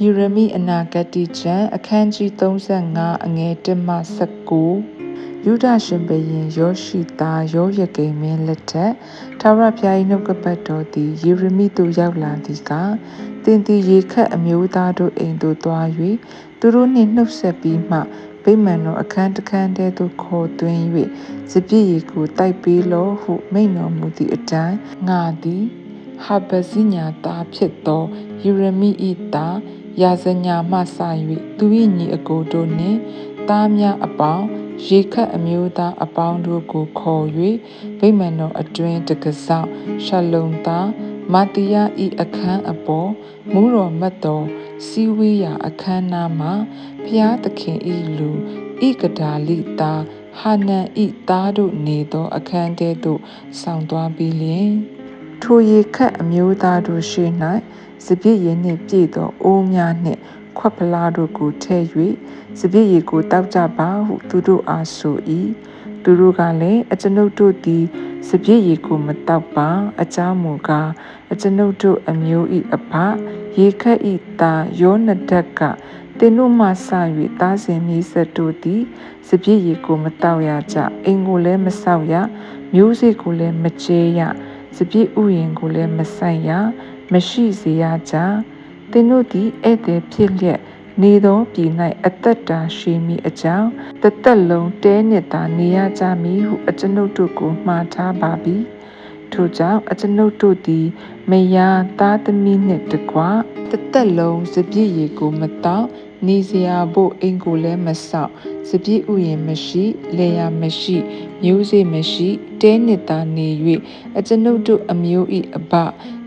ယေရမိအနာဂတိကျမ်းအခန်းကြီး35အငယ်1မှ19ယုဒရှင်ဘရင်ယောရှိသားယောယကိမင်းလက်ထက်ထာဝရဘုရား၏နှုတ်ကပတ်တော်သည်ယေရမိသို့ရောက်လာသည်ကတင်သည်ရေခတ်အမျိုးသားတို့အိမ်သို့သွား၍သူတို့နှင့်နှုတ်ဆက်ပြီးမှဗိမာန်တော်အခန်းတစ်ခန်းထဲသို့ခေါ်သွင်း၍စပြည့်ရီကိုတိုက်ပေးလောဟုမိန့်တော်မူသည့်အတိုင်းငါသည်ဟာဗဇိညာသားဖြစ်သောယေရမိ၏သား ရာဇညာမှစ၍သူ၏ညီအကိုတို့နှင့်သားများအပေါင်းရေခတ်အမျိုးသားအပေါင်းတို့ကိုခေါ်၍ဗိမာန်တော်အတွင်းတကစားရှလုံသားမတိယဤအခန်းအပေါ်မူးတော်မတ်တော်စီဝေးရာအခန်းနာမှာဖျားသခင်ဤလူဤကဒါလိသားဟာနန်ဤသားတို့နေသောအခန်းထဲသို့ဆောင်သွားပြီးလျင် ထိုရေခတ်အမျိုးသားတို့ရှိ၌စပြည့်ရည်နှင့်ပြည့်သောအိုးများနှင့်ခွက်ဖလားတို့ကိုထည့်၍စပြည့်ရည်ကိုတောက်ကြပါဟုသူတို့အားဆို၏သူတို့ကလည်းအကျွန်ုပ်တို့သည်စပြည့်ရည်ကိုမတောက်ပါအကြောင်းမူကားအကျွန်ုပ်တို့အမျိုး၏အဖရေခတ်၏သားယောနဒက်ကတင်တို့မှဆ၍သားစဉ်မိဆက်တို့သည်စပြည့်ရည်ကိုမတောက်ရကြအိမ်ကိုလည်းမဆောက်ရမျိုးစေ့ကိုလည်းမကျဲရ စပြည့်ဥယင်ကိုလည်းမဆိုင်ရမရှိစေရကြသင်တို့သည်ဧည့်သည်ဖြစ်လျက်နေသောပြည်၌အသက်တာရှိမိအကြောင်းတသက်လုံးတဲနှစ်သာနေရကြမည်ဟုအကျွန်ုပ်တို့ကိုမှားထားပါပြီထို့ကြောင့်အကျွန်ုပ်တို့သည်မယားသားသမီးနှင့်တကွတသက်လုံးစပြည့်ရီကိုမတော့ နေစရာဖို့အိမ်ကိုလည်းမဆောက်စပြည့်ဥယျာဉ်မရှိလေယာမရှိမျိုးစေ့မရှိတဲနှစ်သာနေ၍အကျွန်ုပ်တို့အမျိုး၏အဘ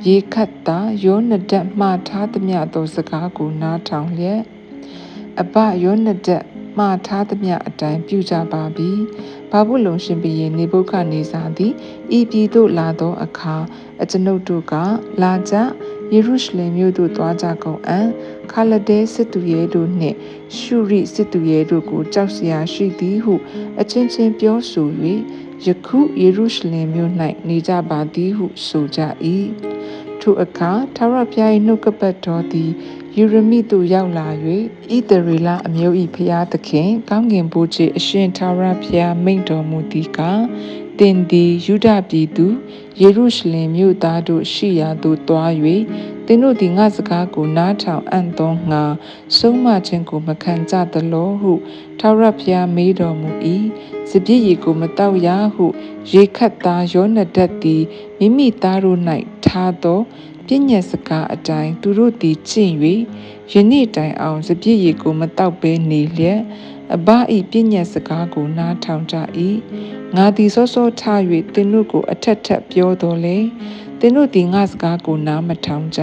ရေခတ်သာယောနဒတ်မှားထားသမျှသောစကားကိုနားထောင်လျက်အဘယောနဒတ်မှားထားသမျှအတိုင်းပြုကြပါပြီဘာဘူးလုံရှင်ဘီရင်နေဘုခနေစာသည်ဤပြည်သို့လာသောအခါအကျွန်ုပ်တို့ကလာကြ ယေရုရှလင်မြို့သို့သွားကြကုန်အံ့ခါလဒဲစစ်သူရဲတို့နှင့်ရှုရိစစ်သူရဲတို့ကိုကြောက်စရာရှိသည်ဟု အချင်းချင်းပြောဆို၍ယခုယေရုရှလင်မြို့၌နေကြပါသည်ဟုဆိုကြ၏ထိုအခါထာဝရဘုရား၏နှုတ်ကပတ်တော်သည် ယူရမိသို့ရောက်လာ၍ဣသရေလအမျိုး၏ဖျားသခင် ကောင်းကင်ဘုရားအရှင်ထာဝရဘုရားမိန့်တော်မူသည်ကားတင်သည်ယူဒပြည်သူယေရုရှလင်မြို့သားတို့ရှိရာသို့သွား၍သင်တို့သည်ငါစကားကိုနားထောင်အံ့သောငါဆုံးမခြင်းကိုမခံကြသလောဟုထာဝရဘုရားမေးတော်မူ၏စပြည့်ရီကိုမတောက်ရဟု ရေခတ်သားယောနဒတ်သည်မိမိသားတို့၌ထားသော ပြည့်ညက်စကားအတိုင်းသူတို့သည်ကျင့်၍ယနေ့တိုင်အောင်စပြည့်ရီကိုမတောက်ဘဲနေလျက်အဘဤပြည့်ညက်စကားကိုနားထောင်ကြ၏ငါသည်စောစောထား၍သင်တို့ကိုအထက်ထက်ပြောတော်လေသင်တို့သည်ငါစကားကိုနားမထောင်ကြ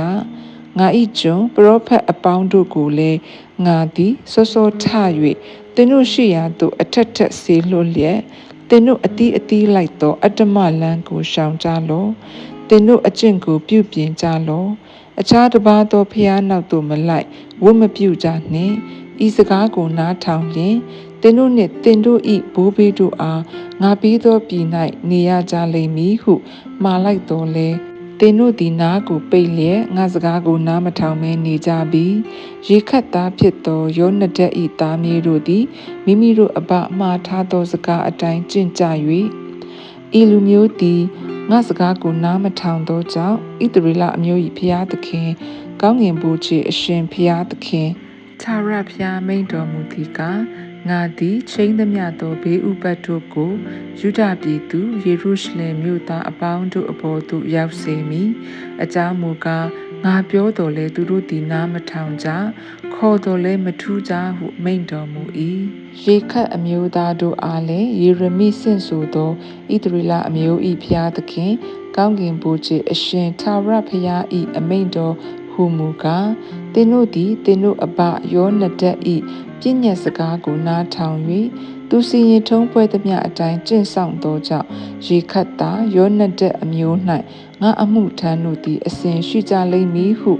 ငါဤကျွန်ပရောဖက်အပေါင်းတို့ကိုလည်းငါသည်စောစောထား၍သင်တို့ရှိရာသို့အထက်ထက်ဆေးလွှတ်လျက်သင်တို့အတီးအတီးလိုက်သောအတ္တမလန်းကိုရှောင်ကြလောသ င်တို့အကျင့်ကိုပြုပြင်ကြလောအခြားတစ်ပါးသောဖျားနောက်သို့မလိုက်ဝတ်မပြုကြနှင့်ဤစကားကိုနားထောင်လျင်သင်တို့နှင့်သင်တို့ဤဘိုးဘေးတို့အားငါပြီးသောပြည်၌နေရကြလိမ့်မည်ဟုမှာလိုက်တော်လဲသင်တို့သည်နားကိုပိတ်လျက်ငါစကားကိုနားမထောင်မဲနေကြပြီရေခတ်သားဖြစ်သောယောနဒက်ဤသားမြေတို့သည်မိမိတို့အပမှားထားသောစကားအတိုင်းကျင့်ကြ၍ဤလူမျိုးသည် ငါစကားကိုနားမထောင်သောကြောင့်ဣသရေလအမျိုး၏ဖျားသခင်ကောင်းငင်ဘုရားအရှင်ဖျားသခင်သာရဖျားမိန်တော်မူသည်ကငါသည်ချိန်သမျှသောဘေးဥပတ်တို့ကိုယူဒပြည်သူယေရုရှလင်မြို့သားအပေါင်းတို့အပေါ်သို့ရောက်စေမည်အကြောင်းမူကား ငါပြောတော်လဲသူတို့သည်နားမထောင်ကြခေါ်တော်လဲမထူးကြဟုမိန့်တော်မူ၏ရေခတ်အမျိုးသားတို့အားလည်းယေရမိဆင့်ဆိုသောဣသရေလအမျိုး၏ဖျားသခင်ကောင်းကင်ဘုရားအရှင်သာရဖျား၏အမိန့်တော်ဟုမူကားသင်တို့သည်သင်တို့အပယောနဒတ်၏ပြည့်ညက်စကားကိုနားထောင်၍ သူစီရင်ထုံးပွဲသမျှအတိုင်းကျင့်ဆောင်သောကြောင့်ရေခတ်တာယောနဒတ်အမျိုး၌ငါအမှုထမ်းတို့သည်အစဉ်ရှိကြလိမ့်မည်ဟုဣ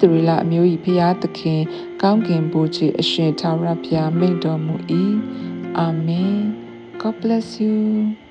သရေလအမျိုး၏ဖျားသခင် ကောင်းကင်ဘုရားအရှင်သာရဘုရားမိန့်တော်မူ၏အာမင် God bless you